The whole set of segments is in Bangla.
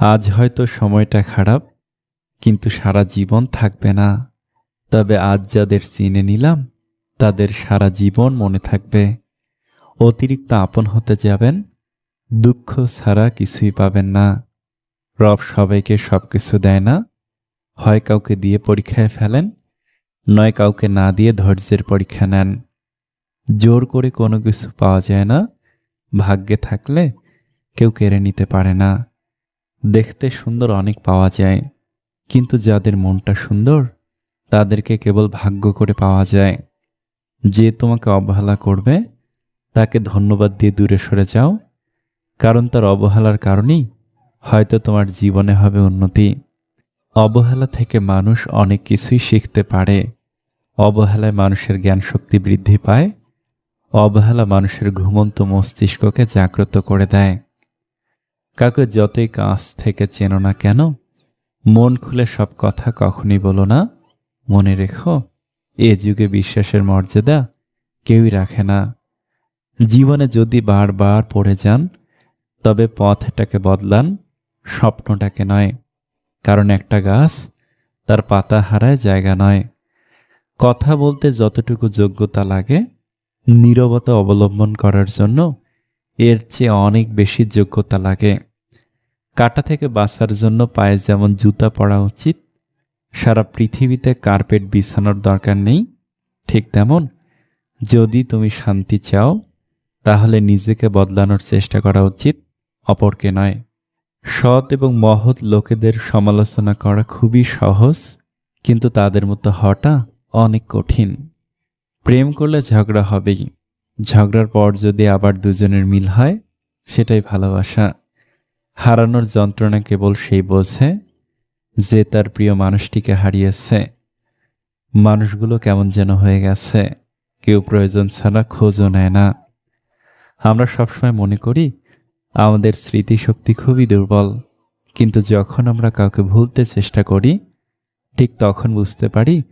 আজ হয়তো সময়টা খারাপ, কিন্তু সারা জীবন থাকবে না। তবে আজ যাদের চিনে নিলাম, তাদের সারা জীবন মনে থাকবে। অতিরিক্ত আপন হতে যাবেন, দুঃখ ছাড়া কিছুই পাবেন না। রব সবাইকে সব কিছু দেয় না। হয় কাউকে দিয়ে পরীক্ষায় ফেলেন, নয় কাউকে না দিয়ে ধৈর্যের পরীক্ষা নেন। জোর করে কোনো কিছু পাওয়া যায় না, ভাগ্যে থাকলে কেউ কেড়ে নিতে পারে না। দেখতে সুন্দর অনেক পাওয়া যায়, কিন্তু যাদের মনটা সুন্দর, তাদেরকে কেবল ভাগ্য করে পাওয়া যায়। যে তোমাকে অবহেলা করবে, তাকে ধন্যবাদ দিয়ে দূরে সরে যাও, কারণ তার অবহেলার কারণেই হয়তো তোমার জীবনে হবে উন্নতি। অবহেলা থেকে মানুষ অনেক কিছুই শিখতে পারে। অবহেলায় মানুষের জ্ঞান শক্তি বৃদ্ধি পায়, অবহেলা মানুষের ঘুমন্ত মস্তিষ্ককে জাগ্রত করে দেয়। কাউকে যতই কাছ থেকে চেনো না কেন, মন খুলে সব কথা কখনই বলো না। মনে রেখো, এ যুগে বিশ্বাসের মর্যাদা কেউই রাখে না। জীবনে যদি বারবার পড়ে যান, তবে পথটাকে বদলান, স্বপ্নটাকে নয়। কারণ একটা গাছ তার পাতা হারায় জায়গা নয়। কথা বলতে যতটুকু যোগ্যতা লাগে, নীরবতা অবলম্বন করার জন্য এর চেয়ে অনেক বেশি যোগ্যতা লাগে। কাটা থেকে বাঁচার জন্য পায়ে যেমন জুতা পরা উচিত, সারা পৃথিবীতে কার্পেট বিছানোর দরকার নেই। ঠিক তেমন, যদি তুমি শান্তি চাও, তাহলে নিজেকে বদলানোর চেষ্টা করা উচিত, অপরকে নয়। সৎ এবং মহৎ লোকেদের সমালোচনা করা খুবই সহজ, কিন্তু তাদের মতো হওয়াটা অনেক কঠিন। প্রেম করলে ঝগড়া হবেই। ঝগড়ার পর যদি আবার দুজনের মিল হয়, সেটাই ভালোবাসা। হারানোর যন্ত্রণা কেবল সেই বোঝে যে তার প্রিয় মানুষটিকে হারিয়েছে। মানুষগুলো কেমন যেন হয়ে গেছে, কেউ প্রয়োজন ছাড়া খোঁজও নেয় না। আমরা সবসময় মনে করি, আমাদের স্মৃতিশক্তি খুবই দুর্বল, কিন্তু যখন আমরা কাউকে ভুলতে চেষ্টা করি, ঠিক তখন বুঝতে পারি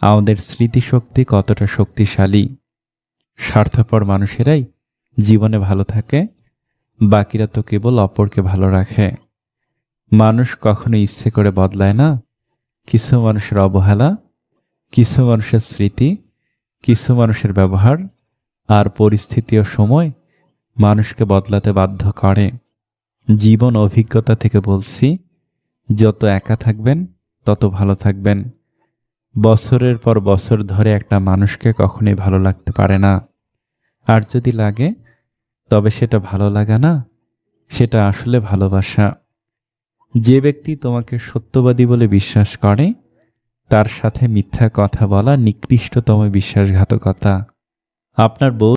আমাদের স্মৃতিশক্তি কতটা শক্তিশালী। স্বার্থপর মানুষেরাই জীবনে ভালো থাকে, বাকিরা তো কেবল অপরকে ভালো রাখে। মানুষ কখনো ইচ্ছে করে বদলায় না। কিছু মানুষের অবহেলা, কিছু মানুষের স্মৃতি, কিছু মানুষের ব্যবহার আর পরিস্থিতি ও সময় মানুষকে বদলাতে বাধ্য করে। জীবন অভিজ্ঞতা থেকে বলছি, যত একা থাকবেন, তত ভালো থাকবেন। বছরের পর বছর ধরে একটা মানুষকে কখনোই ভালো লাগতে পারে না। আর যদি লাগে, তবে সেটা ভালো লাগা না, সেটা আসলে ভালোবাসা। যে ব্যক্তি তোমাকে সত্যবাদী বলে বিশ্বাস করে, তার সাথে মিথ্যা কথা বলা নিকৃষ্টতম বিশ্বাসঘাতকতা। আপনার বউ